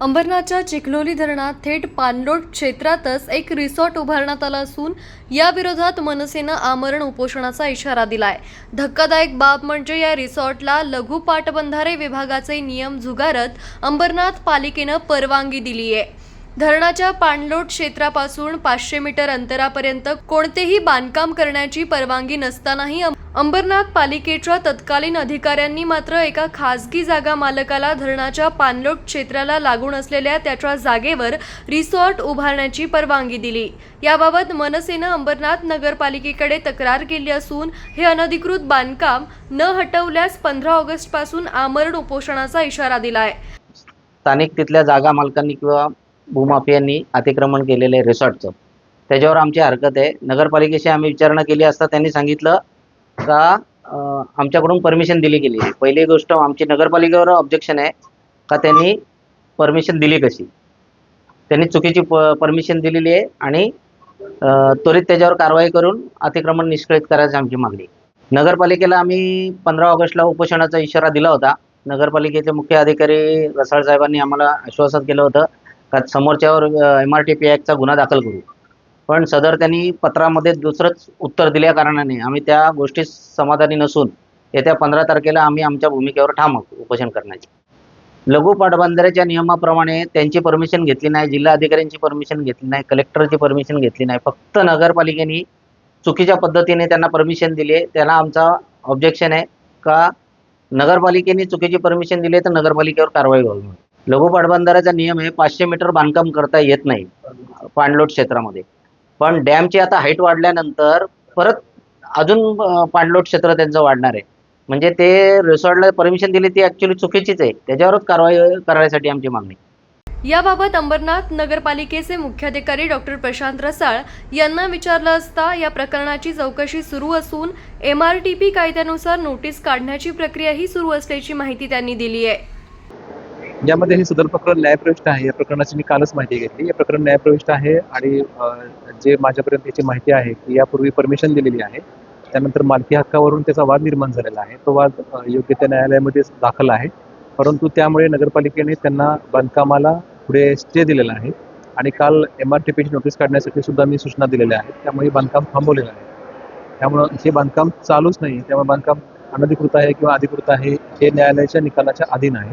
अंबरनाथच्या चिखलोली धरणात थेट पाणलोट क्षेत्रातच एक रिसॉर्ट उभारण्यात आला असून या विरोधात मनसेनं आमरण उपोषणाचा इशारा दिलाय. धक्कादायक बाब म्हणजे या रिसॉर्टला लघु पाटबंधारे विभागाचे नियम झुगारत अंबरनाथ पालिकेनं परवानगी दिली आहे धरणाच्या पाणलोट क्षेत्रापासून पाचशे मीटर अंतरापर्यंत कोणतेही बांधकाम करण्याची परवानगी नसतानाही अंबरनाथ पालिकेच्या तत्कालीन अधिकाऱ्यांनी मात्र एका खासगी जागा मालकाला धरणाच्या पाणलोट क्षेत्राला लागून असलेल्या त्याच्या जागेवर रिसॉर्ट उभारण्याची परवानगी दिली. याबाबत मनसेनं अंबरनाथ नगरपालिकेकडे तक्रार केली असून हे अनधिकृत बांधकाम न हटवल्यास पंधरा ऑगस्टपासून आमरण उपोषणाचा इशारा दिलाय. स्थानिक तिथल्या जागा मालकांनी किंवा भूमाफियांनी अतिक्रमण केलेलं आहे रिसॉर्टचं. त्याच्यावर आमची हरकत आहे. नगरपालिकेशी आम्ही विचारणा केली असता त्यांनी सांगितलं का आमच्याकडून परमिशन दिली गेली. आहे पहिली गोष्ट आमची नगरपालिकेवर ऑब्जेक्शन आहे का त्यांनी परमिशन दिली कशी? त्यांनी चुकीची प परमिशन दिलेली आहे आणि त्वरित त्याच्यावर कारवाई करून अतिक्रमण निष्कळीत करायची आमची मागणी नगरपालिकेला आम्ही पंधरा ऑगस्टला उपोषणाचा इशारा दिला होता. नगरपालिकेचे मुख्य अधिकारी रसाळ साहेबांनी आम्हाला आश्वासन केलं होतं का समोरच्यावर एम आर टी पी ॲक्टचा गुन्हा दाखल करू. पण सदर त्यांनी पत्रामध्ये दुसरंच उत्तर दिल्या कारणाने आम्ही त्या गोष्टीस समाधानी नसून येत्या पंधरा तारखेला आम्ही आमच्या भूमिकेवर ठाम उपोषण करण्याची. लघु पाटबंधाऱ्याच्या नियमाप्रमाणे त्यांची परमिशन घेतली नाही जिल्हा अधिकाऱ्यांची परमिशन घेतली नाही कलेक्टरची परमिशन घेतली नाही. फक्त नगरपालिकेने चुकीच्या पद्धतीने त्यांना परमिशन दिली आहे त्याला आमचा ऑब्जेक्शन आहे. का नगरपालिकेने चुकीची परमिशन दिली तर नगरपालिकेवर कारवाई व्हावी लघु पाटबंधाऱ्याचा नियम आहे पाचशे मीटर बांधकाम करता येत नाही पाणलोट क्षेत्रामध्ये. पण डॅमची आता हाईट वाढल्यानंतर परत अजून पाणलोट क्षेत्र त्यांचं वाढणार आहे. म्हणजे ते रिसॉर्टला परमिशन दिली ती ऍक्च्युली चुकीचीच आहे. त्याच्यावरच कारवाई करण्यासाठी आमची मागणी. याबाबत अंबरनाथ नगरपालिकेचे मुख्याधिकारी डॉक्टर प्रशांत रसाळ यांना विचारलं असता या प्रकरणाची चौकशी सुरू असून एम आर टी पी कायद्यानुसार नोटीस काढण्याची प्रक्रियाही सुरू असल्याची माहिती त्यांनी दिली आहे. यामध्ये हे सदर प्रकरण न्यायप्रविष्ट आहे. या प्रकरणाची मी कालच माहिती घेतली. हे प्रकरण न्यायप्रविष्ट आहे आणि जे माझ्यापर्यंत याची माहिती आहे की यापूर्वी परमिशन दिलेली आहे त्यानंतर मालकी हक्कावरून त्याचा वाद निर्माण झालेला आहे. तो वाद योग्य त्या न्यायालयामध्ये दाखल आहे. परंतु त्यामुळे नगरपालिकेने त्यांना बांधकामाला पुढे स्टे दिलेला आहे आणि काल एम आर टी पीची नोटीस काढण्यासाठी सुद्धा मी सूचना दिलेल्या आहेत. त्यामुळे बांधकाम थांबवलेलं आहे. त्यामुळं हे बांधकाम चालूच नाही. त्यामुळे बांधकाम अनधिकृत आहे किंवा अधिकृत आहे हे न्यायालयाच्या निकालाच्या अधीन आहे.